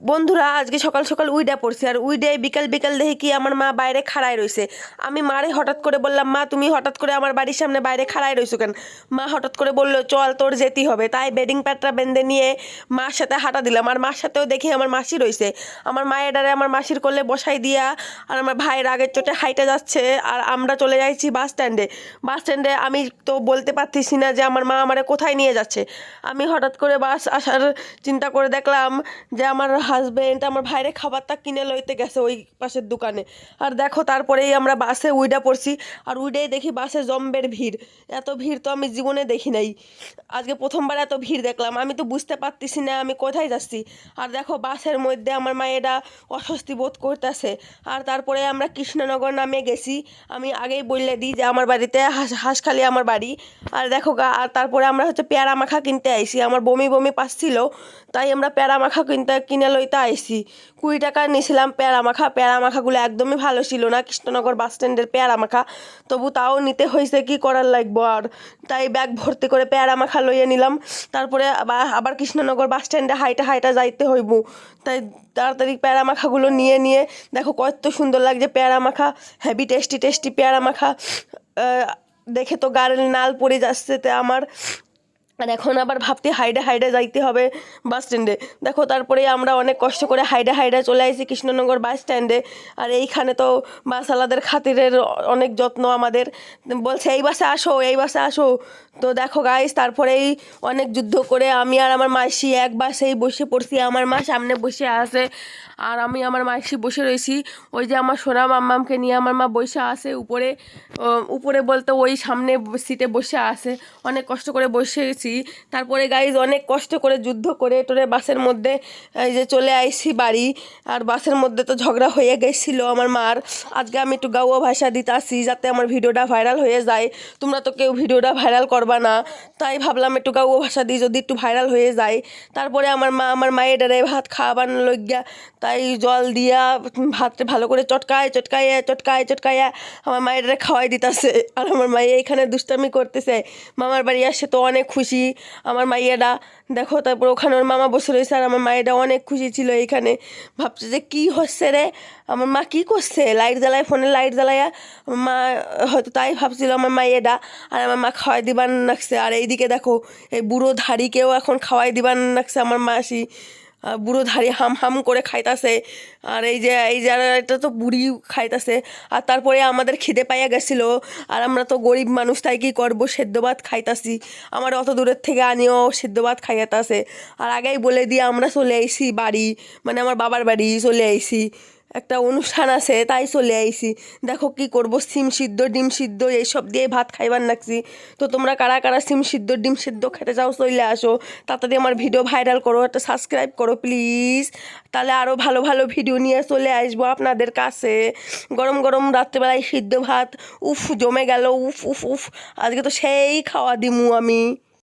বন্ধুরা, আজকে সকাল সকাল উইডা পড়ছে আর উইডে বিকাল বিকাল দেখে কি আমার মা বাইরে খাড়ায় রয়েছে আমি মারে হঠাৎ করে বললাম, মা, তুমি হঠাৎ করে আমার বাড়ির সামনে বাইরে খাড়ায় রয়েছো কেন? মা হঠাৎ করে বলল, চল, তোর যেতেই হবে। তাই বেডিং প্যাডটা বেঁধে নিয়ে মার সাথে হাঁটা দিলাম। আর মার সাথেও দেখি আমার মাসি রয়েছে আমার মায়ের ডারে আমার মাসির কোলে বসাই দিয়া আর আমার ভাইয়ের আগের চোটে হাইটে যাচ্ছে আর আমরা চলে যাইছি বাস স্ট্যান্ডে। বাস স্ট্যান্ডে আমি তো বলতে পারতেছি না যে আমার মা আমারে কোথায় নিয়ে যাচ্ছে। আমি হঠাৎ করে বাস আসার চিন্তা করে দেখলাম যে আমার হাজবেন্ড আমার ভাইরে খাবারটা কিনে লইতে গেছে ওই পাশের দোকানে। আর দেখো, তারপরেই আমরা বাসে উইডা পড়ছি। আর উইডেই দেখি বাসে জম্বের ভিড়। এত ভিড় তো আমি জীবনে দেখি নাই। আজকে প্রথমবার এত ভিড় দেখলাম। আমি তো বুঝতে পারতেছি না আমি কোথায় যাচ্ছি। আর দেখো, বাসের মধ্যে আমার মায়েরা অস্বস্তি বোধ করতেছে। আর তারপরে আমরা কৃষ্ণনগর নামে গেছি। আমি আগেই বললে দিই যে আমার বাড়িতে হাঁস, হাঁসখালি আমার বাড়ি। আর দেখো আর তারপরে আমরা হচ্ছে পেয়ারা মাখা কিনতে আইছি। আমার বমি বমি পাচ্ছিল, তাই আমরা পেয়ারা মাখা কিনতে, কিনে লইতে আইছি কুড়ি টাকা নিয়েছিলাম পেয়ারা মাখা পেয়ারা মাখাগুলো একদমই ভালো ছিল না, কৃষ্ণনগর বাস স্ট্যান্ডের পেয়ারা মাখা তবু তাও নিতে হয়েছে কি করার লাগবো আর। তাই ব্যাগ ভর্তি করে পেয়ারা মাখা লইয়ে নিলাম। তারপরে আবার কৃষ্ণনগর বাস স্ট্যান্ডে হাইটা হাইটা যাইতে হইব। তাই তাড়াতাড়ি পেয়ারা মাখাগুলো নিয়ে নিয়ে দেখো কত সুন্দর লাগছে পেয়ারা মাখা হেভি টেস্টি টেস্টি পেয়ারা মাখা দেখে তো গাড়ির নাল পড়ে যাচ্ছে তে আমার। আর এখন আবার ভাবতে হাইডে হাইডে যাইতে হবে বাস স্ট্যান্ডে দেখো, তারপরে আমরা অনেক কষ্ট করে হাইডে হাইডে চলে আসি কৃষ্ণনগর বাস স্ট্যান্ডে আর এইখানে তো বাসওয়ালাদের খাতিরের অনেক যত্ন আমাদের। বলছে, এই বাসে আসো, এই বাসে আসো। তো দেখো গাইস তারপরেই অনেক যুদ্ধ করে আমি আর আমার মাসি এক বাসেই বসে পড়ছি। আমার মা সামনে বসে আছে আর আমি আমার মাসি বসে রয়েছি ওই যে আমার সোনা মাম্মামকে নিয়ে আমার মা বসে আছে উপরে। উপরে বলতে ওই সামনে সিটে বসে আছে। অনেক কষ্ট করে বসেছি তারপরে গাইজ অনেক কষ্ট করে যুদ্ধ করে টোরে বাসের মধ্যে, এই যে চলে আইসি বাড়ি। আর বাসের মধ্যে তো ঝগড়া হয়ে গেছিল আমার মার। আজকে আমি একটু গাওয়া ভাষা দিতে আসি যাতে আমার ভিডিওটা ভাইরাল হয়ে যায়। তোমরা তো কেউ ভিডিওটা ভাইরাল করবা না। তাই ভাবলাম একটু গাওয়া ভাষা দিই যদি একটু ভাইরাল হয়ে যায়। তারপরে আমার মা, আমার মায়ের ডারে ভাত খাওয়াবার লইগা। তাই জল দিয়া ভাতটা ভালো করে চটকায় চটকায় চটকায় চটকায় আমার মায়ের খাওয়াই দিতেছে। আর আমার মাইয়া এখানে দুষ্টামি করতেছে। মামার বাড়ি আসে তো অনেক খুশি। আমার মাইয়াডা দেখো, তারপর ওখানে ওর মামা বসে রয়েছে আর আমার মায়েরা অনেক খুশি ছিল এখানে। ভাবছে যে কি হচ্ছে রে? আমার মা কি করছে? লাইট জ্বালায়, ফোনে লাইট জ্বালায়া মা, হয়তো তাই ভাবছিল আমার মাইয়েডা আর আমার মা খাওয়াই দিবার নাকছে আর এইদিকে দেখো, এই বুড়ো ধাড়িকেও এখন খাওয়াই দিবার নাকছে আমার মাসি। বুড়ো ধারে হাম হাম করে খাইতাছে। আর এই যে এই যে এটা তো বুড়ি খাইতাছে। আর তারপরে আমাদের খিদে পাইয়া গেছিল। আর আমরা তো গরিব মানুষ, তাই কি করব? সেদ্ধ ভাত খাইতাছি। আমার অত দূরের থেকে আনিও সেদ্ধ ভাত খাইয়াতাছে। আর আগেই বলে দিয়ে আমরা চলে আইসি বাড়ি। মানে আমার বাবার বাড়ি চলে আইছি। একটা অনুষ্ঠান আছে, তাই চলে আইছি। দেখো কি করব, সিম সিদ্ধ, ডিম সিদ্ধ, এইসব দিয়ে ভাত খাইবার নাকছি তো তোমরা কারা কারা সিম সিদ্ধ, ডিম সিদ্ধ খেতে চাও চলে আসো। তাড়াতাড়ি আমার ভিডিও ভাইরাল করো, একটা সাবস্ক্রাইব করো প্লিজ। তাহলে আরও ভালো ভালো ভিডিও নিয়ে চলে আসব আপনাদের কাছে। গরম গরম রাত্রেবেলায় সিদ্ধ ভাত, উফ, জমে গেল, উফ উফ উফ। আজকে তো সেই খাওয়া দিমু আমি।